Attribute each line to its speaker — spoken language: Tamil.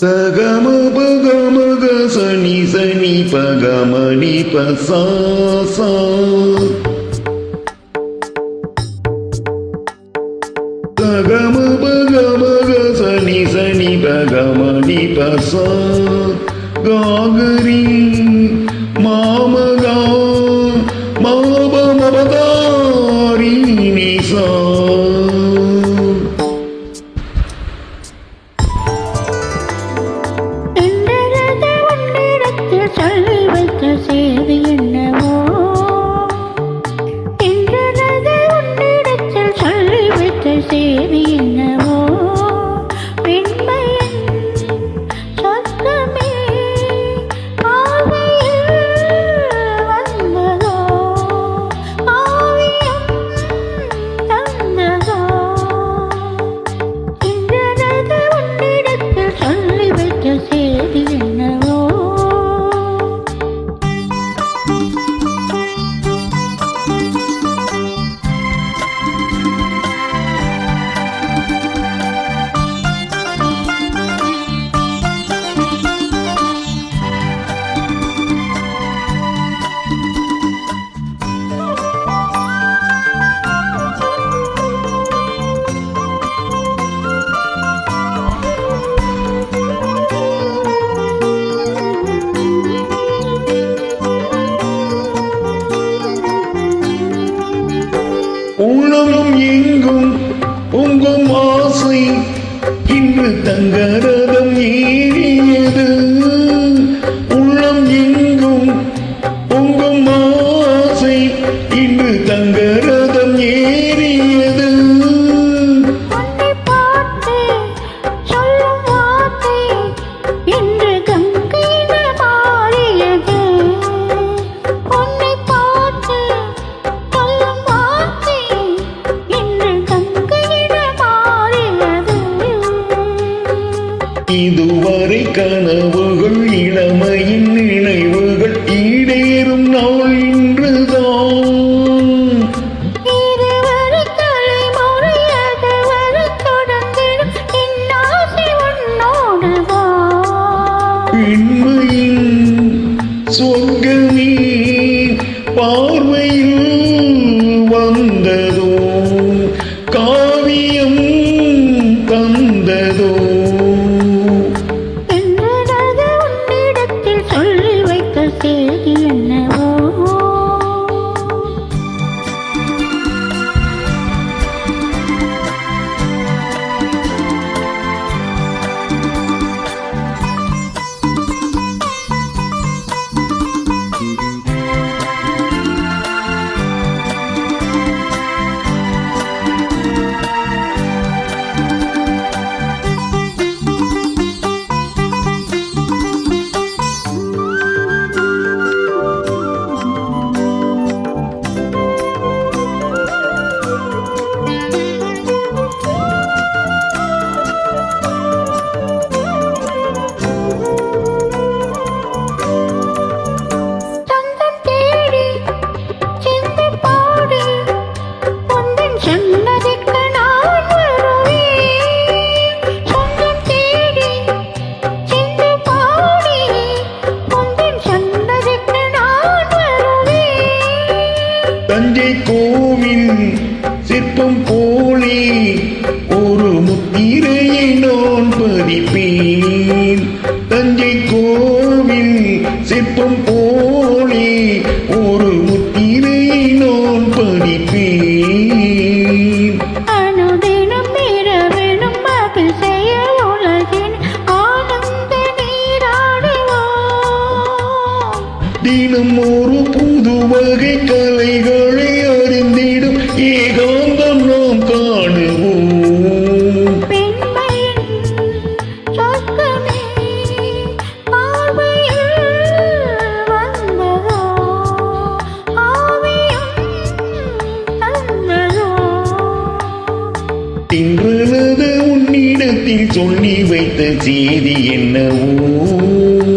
Speaker 1: சகம பகமக சனி சனி பகமணி பசா சகம பகமக சனி சனி பகமணி பசா. காகரி மாமகா மாபமபதாரி நிசா. தங்கரதம் ஏறியது உள்ளம் எங்கும் உங்கும் ஆசை இன்று தங்கரதம் இதுவரை கனவுகள் இளமையின் நினைவுகள் ஈடேறும் நாள் இன்றுதான். பெண்மையின் சொர்க்கமே பார்வையில் வந்ததோ காவியம் தந்ததோ தஞ்சை கோவில் சிற்பம் போலே ஒரு முத்திரையை நான் பதிப்பேன். தஞ்சை கோவில் சிற்பம் போலே ஒரு முத்திரையை நான் பதிப்பேன்.
Speaker 2: அனுதினம் இரவெனும் மகிழ் செய்ய உலகின் ஆனந்த நீராடுவோம்.
Speaker 1: தினம் ஒரு புது வகை தின்றனது உன்னிடத்தில் சொல்லி வைத்த செய்தி என்னவோ